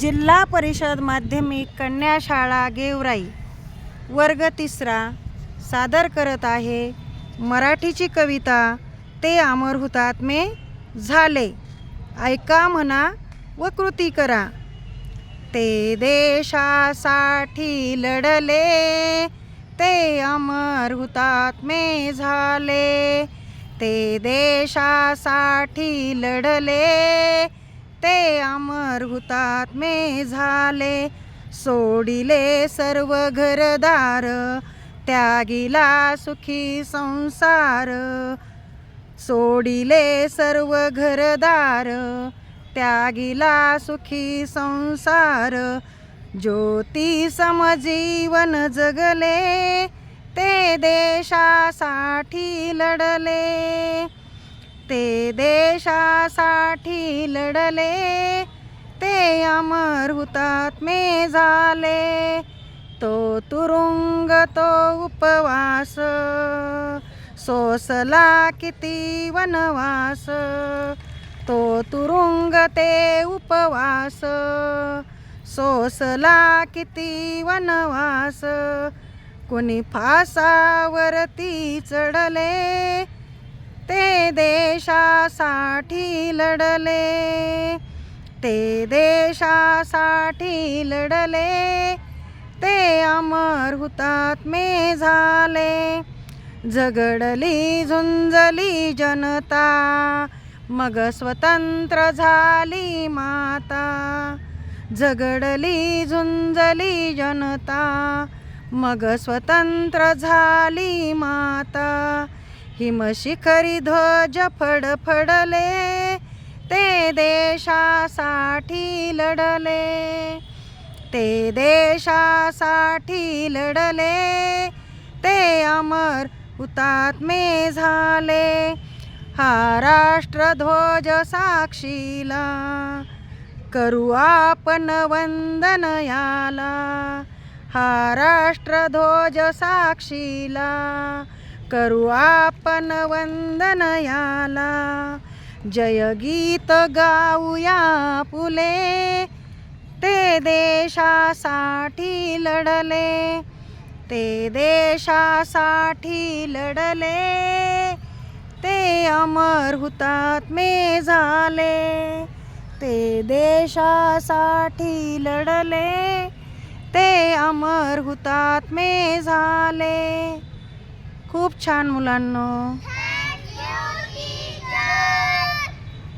जिल्हा परिषद माध्यमिक कन्या शाळा गेवराई वर्ग तिसरा सादर करत आहे मराठीची कविता ते अमर हुतात्मे झाले. ऐका म्हणा व कृती करा. ते देशासाठी लढले ते अमर हुतात्मे झाले. ते देशासाठी लढले ते अमर हुतात्मे झाले. सोडिले सर्व घरदार त्यागिला सुखी संसार. सोडिले सर्व घरदार त्यागिला सुखी संसार. ज्योती समजीवन जगले ते देशासाठी लढले. ते देशासाठी लढले ते अमर हुतात्मे झाले तो तुरुंग तो उपवास सोसला किती वनवास. तो तुरुंग ते उपवास सोसला किती वनवास. कोणी फासावरती चढले ते देशासाठी लढले. ते देशासाठी लढले. ते अमर हुतात्मे झाले. झगडली झुंजली जनता. मग स्वतंत्र झाली माता. झगडली झुंजली जनता. मग स्वतंत्र झाली माता. हिमशिखरी ध्वज फडफडले ते देशासाठी लढले. ते देशासाठी लढले ते अमर हुतात्मे झाले. हा राष्ट्रध्वज साक्षीला करू आपण वंदन याला. हा राष्ट्रध्वज साक्षीला करू आपण वंदन याला जय गीत गाऊया फुले ते देशासाठी लढले. ते देशासाठी लढले ते अमर हुतात्मे झाले. ते देशासाठी लढले ते अमर हुतात्मे झाले. खूप छान मुलांनो.